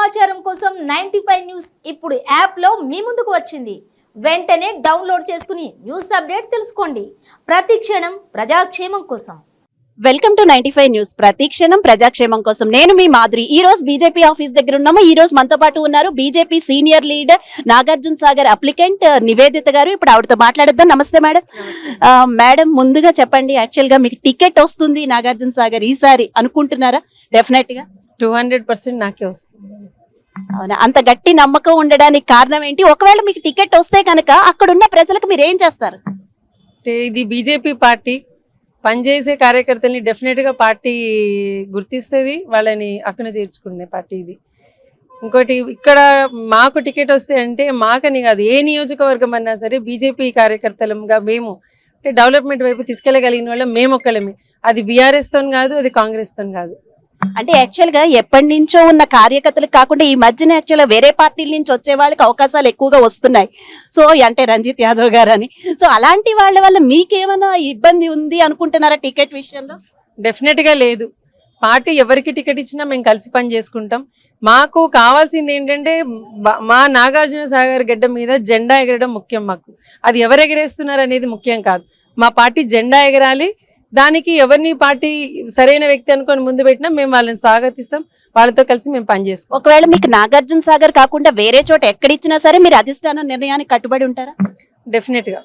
సమాచారం కోసం ninety news ఇప్పుడు యాప్లో మీ ముందుకు వచ్చింది. వెంటనే డౌన్లోడ్ చేసుకుని న్యూస్ అప్డేట్ తెలుసుకోండి. ప్రతి క్షణం ప్రజాక్షేమం కోసం. Welcome to ninety five news. ప్రతి క్షణం ప్రజాక్షేమం కోసం. నేను మీ మాధురి. ఈ రోజు బీజేపీ ఆఫీస్ దగ్గర ఉన్నాము. ఈ రోజు మనతో పాటు ఉన్నారు BJP senior leader Nagarjuna Sagar applicant Nivedita గారు. ఇప్పుడు ఆవిడతో మాట్లాడద్దాం. నమస్తే మేడం. మేడం ముందుగా చెప్పండి. యాక్చువల్గా మీకు టికెట్ వస్తుంది నాగార్జున సాగర్ ఈసారి అనుకుంటున్నారా? డెఫినెట్గా. టూ హండ్రెడ్ పర్సెంట్ నాకే వస్తుంది. అవునా? అంత గట్టి నమ్మకం ఉండడానికి కారణం ఏంటి? ఒకవేళ మీకు టికెట్ వస్తే కనుక అక్కడ ఉన్న ప్రజలకు మీరు ఏం చేస్తారు? అంటే ఇది బీజేపీ పార్టీ. పనిచేసే కార్యకర్తల్ని డెఫినెట్గా పార్టీ గుర్తిస్తుంది వాళ్ళని అక్కన చేర్చుకునే పార్టీ ఇది. ఇంకోటి ఇక్కడ మాకు టికెట్ వస్తే అంటే మాకని కాదు ఏ నియోజకవర్గం అన్నా సరే బీజేపీ కార్యకర్తలంగా మేము అంటే డెవలప్మెంట్ వైపు తీసుకెళ్ళగలిగిన వాళ్ళం మేము ఒక్కళ్ళమే అది బీఆర్ఎస్తో కాదు అది కాంగ్రెస్తో కాదు. అంటే యాక్చువల్గా ఎప్పటి నుంచో ఉన్న కార్యకర్తలకు కాకుండా ఈ మధ్యన యాక్చువల్గా వేరే పార్టీల నుంచి వచ్చే వాళ్ళకి అవకాశాలు ఎక్కువగా వస్తున్నాయి. సో అంటే రంజిత్ యాదవ్ గారు అని సో అలాంటి వాళ్ళ వల్ల మీకేమైనా ఇబ్బంది ఉంది అనుకుంటున్నారా టికెట్ విషయంలో? డెఫినెట్గా లేదు. పార్టీ ఎవరికి టికెట్ ఇచ్చినా మేము కలిసి పని చేసుకుంటాం. మాకు కావాల్సింది ఏంటంటే మా నాగార్జున సాగర్ గడ్డ మీద జెండా ఎగరడం ముఖ్యం మాకు. అది ఎవరు ఎగరేస్తున్నారు అనేది ముఖ్యం కాదు. మా పార్టీ జెండా ఎగరాలి దానికి ఎవరిని పార్టీ సరైన వ్యక్తి అనుకొని ముందు పెట్టినా మేము వాళ్ళని స్వాగతిస్తాం. వాళ్ళతో కలిసి మేము పనిచేస్తాం ఒకవేళ మీకు నాగార్జున సాగర్ కాకుండా వేరే చోట ఎక్కడిచ్చినా సరే మీరు అధిష్టానం నిర్ణయానికి కట్టుబడి ఉంటారా? డెఫినెట్గా.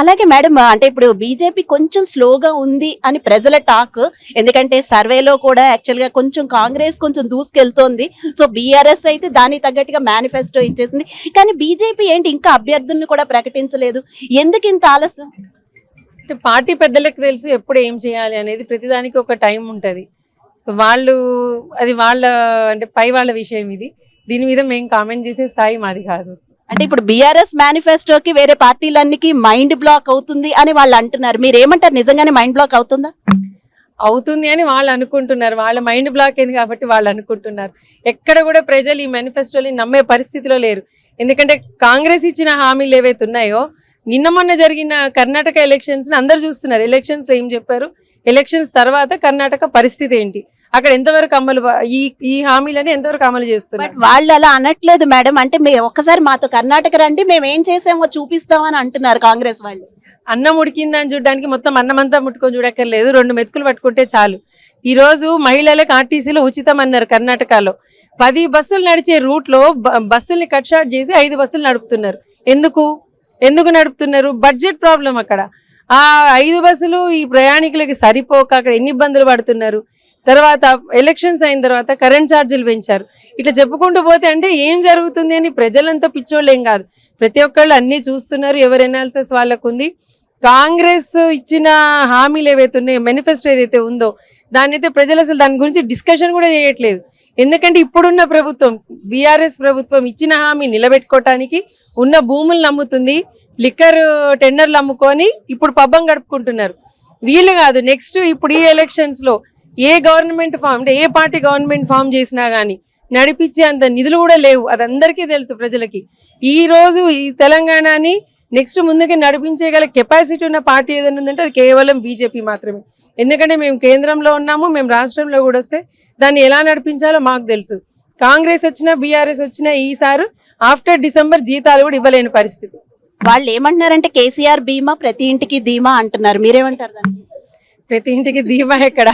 అలాగే మేడం అంటే ఇప్పుడు బీజేపీ కొంచెం స్లోగా ఉంది అని ప్రజల టాక్. ఎందుకంటే సర్వేలో కూడా యాక్చువల్గా కొంచెం కాంగ్రెస్ కొంచెం దూసుకెళ్తోంది. సో బీఆర్ఎస్ అయితే దానికి తగ్గట్టుగా మేనిఫెస్టో ఇచ్చేసింది. కానీ బీజేపీ ఏంటి ఇంకా అభ్యర్థులను కూడా ప్రకటించలేదు. ఎందుకు ఇంత ఆలస్యం? అంటే పార్టీ పెద్దలకు తెలుసు ఎప్పుడు ఏం చేయాలి అనేది ప్రతిదానికి ఒక టైం ఉంటది. సో వాళ్ళు అది వాళ్ళ అంటే పై వాళ్ళ విషయం ఇది. దీని మీద మేము కామెంట్ చేసే స్థాయి మాది కాదు. అంటే ఇప్పుడు బీఆర్ఎస్ మేనిఫెస్టోకి వేరే పార్టీలన్నికి మైండ్ బ్లాక్ అవుతుంది అని వాళ్ళు అంటున్నారు. మీరు ఏమంటారు నిజంగానే మైండ్ బ్లాక్ అవుతుందా? అవుతుంది అని వాళ్ళు అనుకుంటున్నారు. వాళ్ళ మైండ్ బ్లాక్ అయింది కాబట్టి వాళ్ళు అనుకుంటున్నారు. ఎక్కడ కూడా ప్రజలు ఈ మేనిఫెస్టోని నమ్మే పరిస్థితిలో లేరు. ఎందుకంటే కాంగ్రెస్ ఇచ్చిన హామీలు ఏవైతే ఉన్నాయో నిన్న మొన్న జరిగిన కర్ణాటక ఎలక్షన్స్ అందరు చూస్తున్నారు. ఎలక్షన్స్ ఏం చెప్పారు? ఎలక్షన్స్ తర్వాత కర్ణాటక పరిస్థితి ఏంటి? అక్కడ ఎంతవరకు అమలు ఈ ఈ హామీలని ఎంతవరకు అమలు బట్ చేస్తున్నారు వాళ్ళు అలా అనట్లేదు మేడం. అంటే మీరు ఒక్కసారి మాతో కర్ణాటక రండి మేము ఏం చేసామో చూపిస్తామని అంటున్నారు కాంగ్రెస్ వాళ్ళు. అన్నం ఉడికిందని చూడడానికి మొత్తం అన్నం అంతా ముట్టుకొని చూడక్కర్లేదు. రెండు మెతుకులు పట్టుకుంటే చాలు. ఈ రోజు మహిళలకు ఆర్టీసీలో ఉచితం అన్నారు కర్ణాటకలో. పది బస్సులు నడిచే రూట్లో బస్సుల్ని కట్ షార్ట్ చేసి ఐదు బస్సులు నడుపుతున్నారు. ఎందుకు? ఎందుకు నడుపుతున్నారు? బడ్జెట్ ప్రాబ్లం అక్కడ. ఆ ఐదు బస్సులు ఈ ప్రయాణికులకి సరిపోక అక్కడ ఎన్ని ఇబ్బందులు పడుతున్నారు? తర్వాత ఎలక్షన్స్ అయిన తర్వాత కరెంట్ ఛార్జీలు పెంచారు. ఇట్లా చెప్పుకుంటూ పోతే అంటే ఏం జరుగుతుంది అని ప్రజలంతా పిచ్చోళ్ళు ఏం కాదు. ప్రతి ఒక్కళ్ళు అన్ని చూస్తున్నారు. ఎవరి ఎనాలిసిస్ వాళ్ళకు ఉంది కాంగ్రెస్ ఇచ్చిన హామీలు ఏవైతే ఉన్నాయో మేనిఫెస్టో ఏదైతే ఉందో దాన్ని అయితే ప్రజలు అసలు దాని గురించి డిస్కషన్ కూడా చేయట్లేదు. ఎందుకంటే ఇప్పుడున్న ప్రభుత్వం బీఆర్ఎస్ ప్రభుత్వం ఇచ్చిన హామీ నిలబెట్టుకోవటానికి ఉన్న భూములను నమ్ముతుంది లిక్కర్ టెండర్లు అమ్ముకొని ఇప్పుడు పబ్బం గడుపుకుంటున్నారు. వీళ్ళు కాదు నెక్స్ట్ ఇప్పుడు ఈ ఎలక్షన్స్లో ఏ గవర్నమెంట్ ఫామ్ అంటే ఏ పార్టీ గవర్నమెంట్ ఫామ్ చేసినా గానీ నడిపించే అంత నిధులు కూడా లేవు. అది అందరికీ తెలుసు ప్రజలకి. ఈ రోజు ఈ తెలంగాణని నెక్స్ట్ ముందుకి నడిపించేగల కెపాసిటీ ఉన్న పార్టీ ఏదైనా ఉందంటే అది కేవలం బీజేపీ మాత్రమే. ఎందుకంటే మేము కేంద్రంలో ఉన్నాము మేము రాష్ట్రంలో కూడా వస్తే దాన్ని ఎలా నడిపించాలో మాకు తెలుసు. కాంగ్రెస్ వచ్చినా బీఆర్ఎస్ వచ్చినా ఈసారి ఆఫ్టర్ డిసెంబర్ జీతాలు కూడా ఇవ్వలేని పరిస్థితి. వాళ్ళు ఏమంటున్నారంటే కేసీఆర్ బీమా ప్రతి ఇంటికి ధీమా అంటున్నారు. మీరేమంటారు దానికి ప్రతి ఇంటికి ధీమా ఎక్కడ?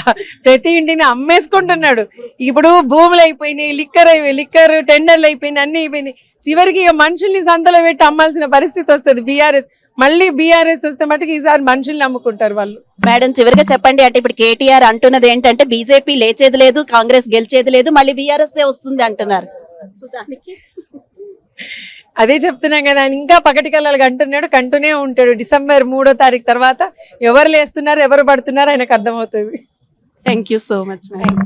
ప్రతి ఇంటిని అమ్మేసుకుంటున్నాడు. ఇప్పుడు భూములు అయిపోయినాయి లిక్కర్ అయిపోయి లిక్కర్ టెండర్లు అయిపోయినాయి అన్ని అయిపోయినాయి. చివరికి ఇక మనుషుల్ని సంతలో పెట్టి అమ్మాల్సిన పరిస్థితి వస్తుంది. బీఆర్ఎస్ మళ్ళీ బీఆర్ఎస్ వస్తే మటుకు ఈసారి మనుషుల్ని అమ్ముకుంటారు వాళ్ళు. మేడం చివరిగా చెప్పండి అంటే ఇప్పుడు కేటీఆర్ అంటున్నది ఏంటంటే బీజేపీ లేచేది లేదు కాంగ్రెస్ గెలిచేది లేదు మళ్ళీ బీఆర్ఎస్ వస్తుంది అంటున్నారు. అదే చెప్తున్నాం కదా ఆయన ఇంకా కళలు అంటున్నాడు కంటూనే ఉంటాడు. డిసెంబర్ మూడో తారీఖు తర్వాత ఎవరు లేస్తున్నారు ఎవరు పడుతున్నారు ఆయనకు అర్థమవుతుంది. Thank you so much madam